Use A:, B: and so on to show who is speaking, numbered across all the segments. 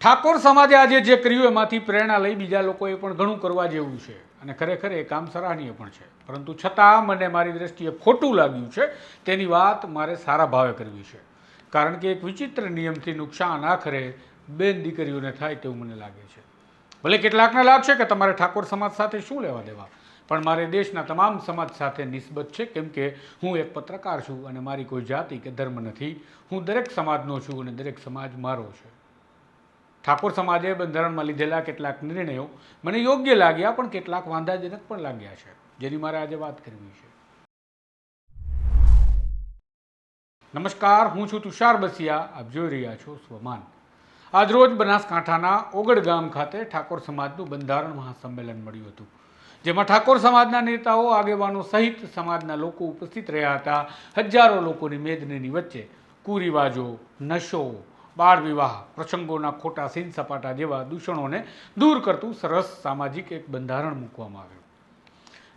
A: ઠાકોર સમાજે આજે જે કર્યું, એમાંથી પ્રેરણા લઈ બીજા લોકોએ પણ ઘણું કરવા જેવું છે. અને ખરેખર એ કામ સરાહનીય પણ છે. પરંતુ છતાં મને મારી દ્રષ્ટિએ ખોટું લાગ્યું છે, તેની વાત મારે સારા ભાવે કરવી છે. કારણ કે એક વિચિત્ર નિયમથી નુકસાન આખરે બેન દીકરીઓને થાય તેવું મને લાગે છે. ભલે કેટલાકને લાગશે કે તમારે ઠાકોર સમાજ સાથે શું લેવા દેવા. પણ મારે દેશના તમામ સમાજ સાથે નિસ્બત છે, કેમ કે હું એક પત્રકાર છું અને મારી કોઈ જાતિ કે ધર્મ નથી. હું દરેક સમાજનો છું અને દરેક સમાજ મારો છે. ઠાકોર સમાજે બંધારણમાં લીધેલા કેટલાક નિર્ણયો મને યોગ્ય લાગ્યા, પણ કેટલાક વાંધાજનક પણ લાગ્યા છે, જેની મારે આજે વાત કરવી છે. નમસ્કાર, હું છું તુષાર બસિયા, આપ જોઈ રહ્યા છો સ્વમાન. આજરોજ બનાસકાંઠાના ઓગડ ગામ ખાતે ઠાકોર સમાજનું બંધારણ મહાસંમેલન મળ્યું હતું, જેમાં ઠાકોર સમાજના નેતાઓ, આગેવાનો સહિત સમાજના લોકો ઉપસ્થિત રહ્યા હતા. હજારો લોકોની મેદનીની વચ્ચે કુરિવાજો, નશો બાળ વિવાહ, પ્રસંગોના ખોટા સીન સપાટા જેવા દૂષણોને દૂર કરતું સરસ સામાજિક એક બંધારણ મૂકવામાં આવ્યું.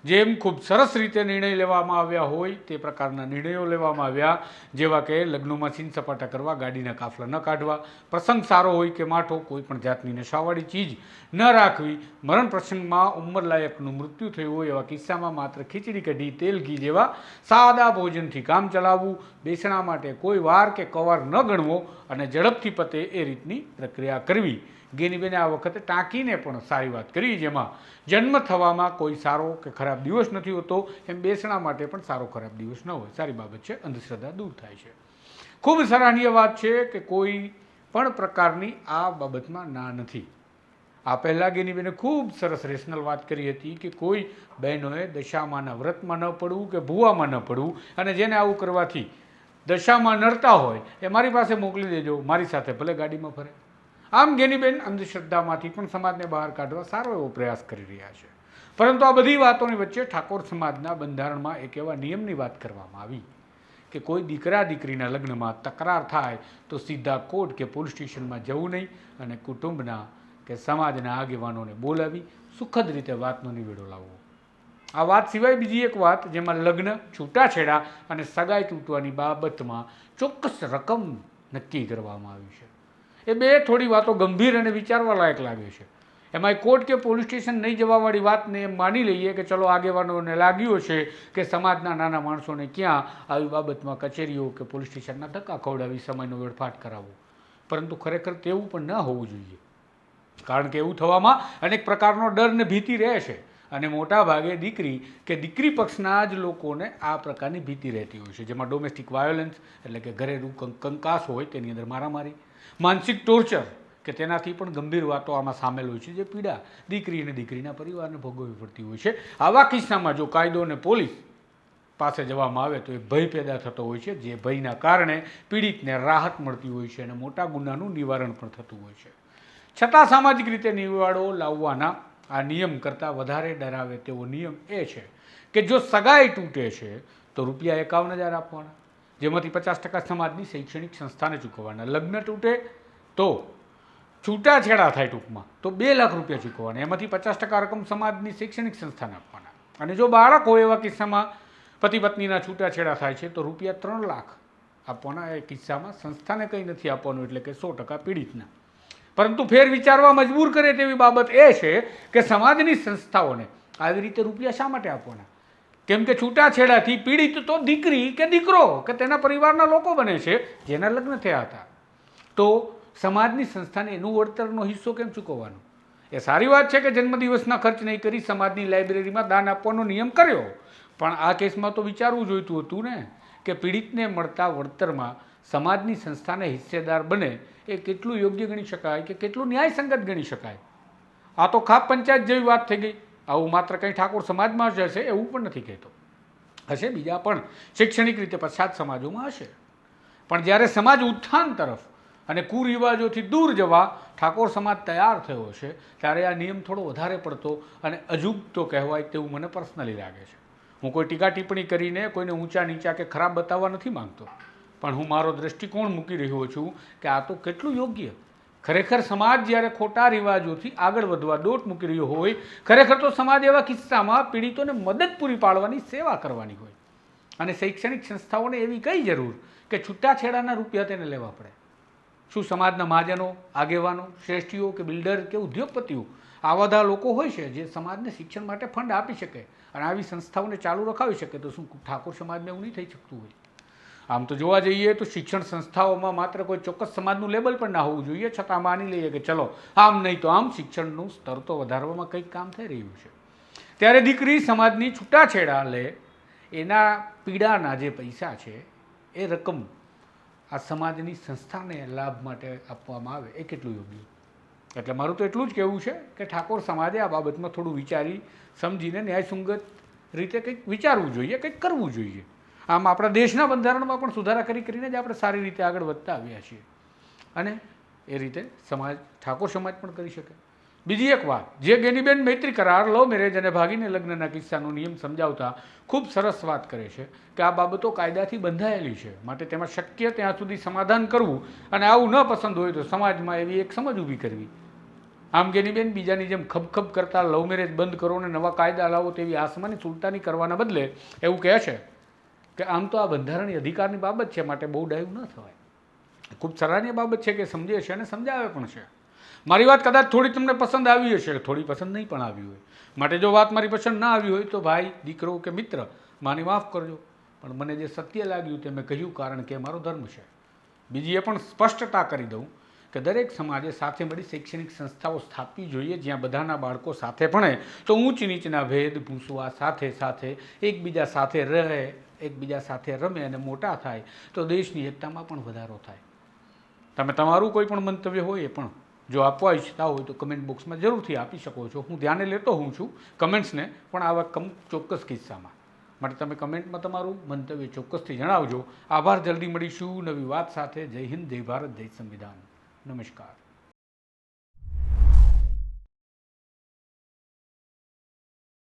A: જેમ ખૂબ સરસ રીતે નિર્ણય લેવામાં આવ્યા હોય તે પ્રકારના નિર્ણયો લેવામાં આવ્યા, જેવા કે લગ્નોમાં સીન સપાટા કરવા, ગાડીના કાફલા ન કાઢવા, પ્રસંગ સારો હોય કે માઠો, કોઈ પણ જાતની નશાવાળી ચીજ ન રાખવી, મરણ પ્રસંગમાં ઉંમરલાયકનું મૃત્યુ થયું હોય એવા કિસ્સામાં માત્ર ખીચડી, કઢી, તેલ, ઘી જેવા સાદા ભોજનથી કામ ચલાવવું, બેસણા માટે કોઈ વાર કે કવાર ન ગણવો અને ઝડપથી પતે એ રીતની પ્રક્રિયા કરવી. ગેનીબેને આ વખતે ટાંકીને પણ સારી વાત કરી, જેમાં જન્મ થવામાં કોઈ સારો કે ખરાબ દિવસ નથી હોતો, એમ બેસણા માટે પણ સારો ખરાબ દિવસ ન હોય. સારી બાબત છે, અંધશ્રદ્ધા દૂર થાય છે. ખૂબ સરાહનીય વાત છે કે કોઈ પણ પ્રકારની આ બાબતમાં ના નથી. આ પહેલાં ગેનીબેને ખૂબ સરસ રેશનલ વાત કરી હતી કે કોઈ બહેનોએ દશામાંના વ્રતમાં ન પડવું કે ભૂવામાં ન પડવું, અને જેને આવું કરવાથી દશામાં નડતા હોય, એ મારી પાસે મોકલી દેજો, મારી સાથે ભલે ગાડીમાં ફરે. આમ ગેનીબેન અંધશ્રદ્ધામાંથી પણ સમાજને બહાર કાઢવા સારો એવો પ્રયાસ કરી રહ્યા છે. પરંતુ આ બધી વાતોની વચ્ચે ઠાકોર સમાજના બંધારણમાં એક એવા નિયમની વાત કરવામાં આવી કે કોઈ દીકરા દીકરીના લગ્નમાં તકરાર થાય તો સીધા કોર્ટ કે પોલીસ સ્ટેશનમાં જવું નહીં અને કુટુંબના કે સમાજના આગેવાનોને બોલાવી સુખદ રીતે વાતનો નિવેડો લાવવો. આ વાત સિવાય બીજી એક વાત જેમાં લગ્ન, છૂટાછેડા અને સગાઈ તૂટવાની બાબતમાં ચોક્કસ રકમ નક્કી કરવામાં આવી છે. એ બે થોડી વાતો ગંભીર અને વિચારવા લાયક લાગે છે. એમાં કોર્ટ કે પોલીસ સ્ટેશન નહીં જવાવાળી વાતને એમ માની લઈએ કે ચલો આગેવાનોને લાગ્યું છે કે સમાજના નાના માણસોને ક્યાં આવી બાબતમાં કચેરીઓ કે પોલીસ સ્ટેશનના ધક્કા ખવડાવી, સમયનો વેડફાટ કરાવવો. પરંતુ ખરેખર તેવું પણ ન હોવું જોઈએ. કારણ કે એવું થવામાં અનેક પ્રકારનો ડર ને ભીતિ રહે છે. અને મોટા ભાગે દીકરી કે દીકરી પક્ષના જ લોકોને આ પ્રકારની ભીતિ રહેતી હોય છે. જેમાં ડોમેસ્ટિક વાયોલન્સ એટલે કે ઘરે કંકાસ હોય, તેની અંદર મારામારી માનસિક ટોર્ચર કે તેનાથી પણ ગંભીર વાતો આમાં સામેલ હોય છે. જે પીડા દીકરી અને દીકરીના પરિવારને ભોગવવી પડતી હોય છે. આવા કિસ્સામાં જો કાયદો અને પોલીસ પાસે જવામાં આવે તો એ ભય પેદા થતો હોય છે. જે ભયના કારણે પીડિતને રાહત મળતી હોય છે અને મોટા ગુનાનું નિવારણ પણ થતું હોય છે. છતાં સામાજિક રીતે નિવાડો લાવવાના આ નિયમ કરતાં વધારે ડરાવે તેવો નિયમ એ છે કે જો સગાઈ તૂટે છે, તો રૂપિયા એકાવન હજાર આપવાના. જેમાંથી પચાસ ટકા સમાજની શૈક્ષણિક સંસ્થાને ચૂકવવાના. લગ્ન તૂટે તો છૂટાછેડા થાય ટૂંકમાં, તો બે લાખ રૂપિયા ચૂકવવાના. એમાંથી પચાસ ટકા રકમ સમાજની શૈક્ષણિક સંસ્થાને આપવાના. અને જો બાળક હોય એવા કિસ્સામાં પતિ પત્નીના છૂટાછેડા થાય છે, તો રૂપિયા ત્રણ લાખ આપવાના એ કિસ્સામાં સંસ્થાને કંઈ નથી આપવાનું, એટલે કે સો ટકા પીડિતના. પરંતુ ફેર વિચારવા મજબૂર કરે તેવી બાબત એ છે કે સમાજની સંસ્થાઓને આવી રીતે રૂપિયા શા માટે આપવાના? કેમ કે છૂટાછેડાથી પીડિત તો દીકરી કે દીકરો કે તેના પરિવારના લોકો બને છે, જેના લગ્ન થયા હતા. તો સમાજની સંસ્થાને એનું વળતરનો હિસ્સો કેમ ચૂકવવાનો? એ સારી વાત છે કે જન્મદિવસના ખર્ચ નહીં કરી સમાજની લાઇબ્રેરીમાં દાન આપવાનો નિયમ કર્યો. પણ આ કેસમાં તો વિચારવું જોઈતું હતું ને કે પીડિતને મળતા વળતરમાં સમાજની સંસ્થાને હિસ્સેદાર બને એ કેટલું યોગ્ય ગણી શકાય કે કેટલું ન્યાયસંગત ગણી શકાય? આ તો ખાપ પંચાયત જેવી વાત થઈ ગઈ. આવું માત્ર કંઈ ઠાકોર સમાજમાં જ હશે એવું પણ નથી કહેતો. હશે બીજા પણ શૈક્ષણિક રીતે પછાત સમાજોમાં હશે. પણ જ્યારે સમાજ ઉત્થાન તરફ અને કુરિવાજોથી દૂર જવા ઠાકોર સમાજ તૈયાર થયો છે ત્યારે આ નિયમ થોડો વધારે પડતો અને અજુગતો કહેવાય તેવું મને પર્સનલી લાગે છે. હું કોઈ ટીકા ટિપ્પણી કરીને કોઈને ઊંચા નીચા કે ખરાબ બતાવવા નથી માંગતો. પણ હું મારો દૃષ્ટિકોણ મૂકી રહ્યો છું કે આ તો કેટલું યોગ્ય ખરેખર સમાજ જ્યારે ખોટા રિવાજોથી આગળ વધવા દોટ મૂકી રહ્યો હોય, ખરેખર તો સમાજ એવા કિસ્સામાં પીડિતોને મદદ પૂરી પાડવાની સેવા કરવાની હોય. અને શૈક્ષણિક સંસ્થાઓને એવી કઈ જરૂર કે છૂટાછેડાના રૂપિયા તેને લેવા પડે? શું સમાજના મહાજનો, આગેવાનો, શ્રેષ્ઠીઓ કે બિલ્ડર કે ઉદ્યોગપતિઓ આવા બધા લોકો હોય છે જે સમાજને શિક્ષણ માટે ફંડ આપી શકે અને આવી સંસ્થાઓને ચાલુ રખાવી શકે? તો શું ઠાકોર સમાજને એવું નહીં થઈ શકતું હોય? આમ તો જોવા જઈએ તો શિક્ષણ સંસ્થાઓમાં માત્ર કોઈ ચોક્કસ સમાજનું લેબલ પણ ના હોવું જોઈએ, છતાં માની લઈએ કે ચલો, આમ નહીં તો આમ શિક્ષણનું સ્તર તો વધારવામાં કંઈક કામ થઈ રહ્યું છે. ત્યારે દીકરી સમાજની છૂટાછેડા લે એના પીડાના જે પૈસા છે, એ રકમ આ સમાજની સંસ્થાને લાભ માટે આપવામાં આવે, એ કેટલું યોગ્ય? એટલે મારું તો એટલું જ કહેવું છે કે ઠાકોર સમાજે આ બાબતમાં થોડું વિચારી, સમજીને ન્યાયસંગત રીતે કંઈક વિચારવું જોઈએ, કંઈક કરવું જોઈએ. આમ આપણા દેશના બંધારણમાં પણ સુધારા કરી કરીને જ આપણે સારી રીતે આગળ વધતા આવ્યા છીએ. અને એ રીતે સમાજ, ઠાકોર સમાજ પણ કરી શકે. બીજી એક વાત, જે ગેનીબેન મૈત્રી કરાર, લવ મેરેજ અને ભાગીને લગ્નના કિસ્સાનો નિયમ સમજાવતા ખૂબ સરસ વાત કરે છે કે આ બાબતો કાયદાથી બંધાયેલી છે. માટે તેમાં શક્ય ત્યાં સુધી સમાધાન કરવું અને આવું ન પસંદ હોય તો સમાજમાં એવી એક સમજ ઊભી કરવી. આમ ગેનીબેન બીજાની જેમ ખબખબ કરતા લવ મેરેજ બંધ કરો અને નવા કાયદા લાવો તેવી આસમાની સુલતાની કરવાના બદલે એવું કહે છે કે આમ તો આ બંધારણીય અધિકારની બાબત છે, માટે બહુ ડાયું ન થવાય. ખૂબ સરાહનીય બાબત છે કે સમજે છે અને સમજાવે પણ છે. મારી વાત કદાચ થોડી તમને પસંદ આવી હશે થોડી પસંદ નહીં પણ આવી હોય. માટે જો વાત મારી પસંદ ના આવી હોય તો ભાઈ, દીકરો કે મિત્ર, માની માફ કરજો. પણ મને જે સત્ય લાગ્યું તે મેં કહ્યું કારણ કે મારો ધર્મ છે. બીજી એ પણ સ્પષ્ટતા કરી દઉં કે દરેક સમાજે સાથે મળી શૈક્ષણિક સંસ્થાઓ સ્થાપવી જોઈએ, જ્યાં બધાના બાળકો સાથે ભણે. તો ઊંચ નીચના ભેદ ભૂસવા સાથે સાથે એકબીજા સાથે રહે. એકબીજા સાથે રમે અને મોટા થાય, તો દેશની એકતામાં પણ વધારો થાય. તમે તમારું કોઈ પણ મંતવ્ય હોય એ પણ જો આપવા ઈચ્છતા હોય તો કમેન્ટ બોક્સમાં જરૂરથી આપી શકો છો. હું ધ્યાને લેતો હું છું કમેન્ટ્સને પણ આવા કમ ચોક્કસ કિસ્સામાં. માટે તમે કમેન્ટમાં તમારું મંતવ્ય ચોક્કસથી જણાવજો. આભાર, જલ્દી મળીશું નવી વાત સાથે. જય હિન્દ, જય ભારત, જય સંવિધાન. નમસ્કાર.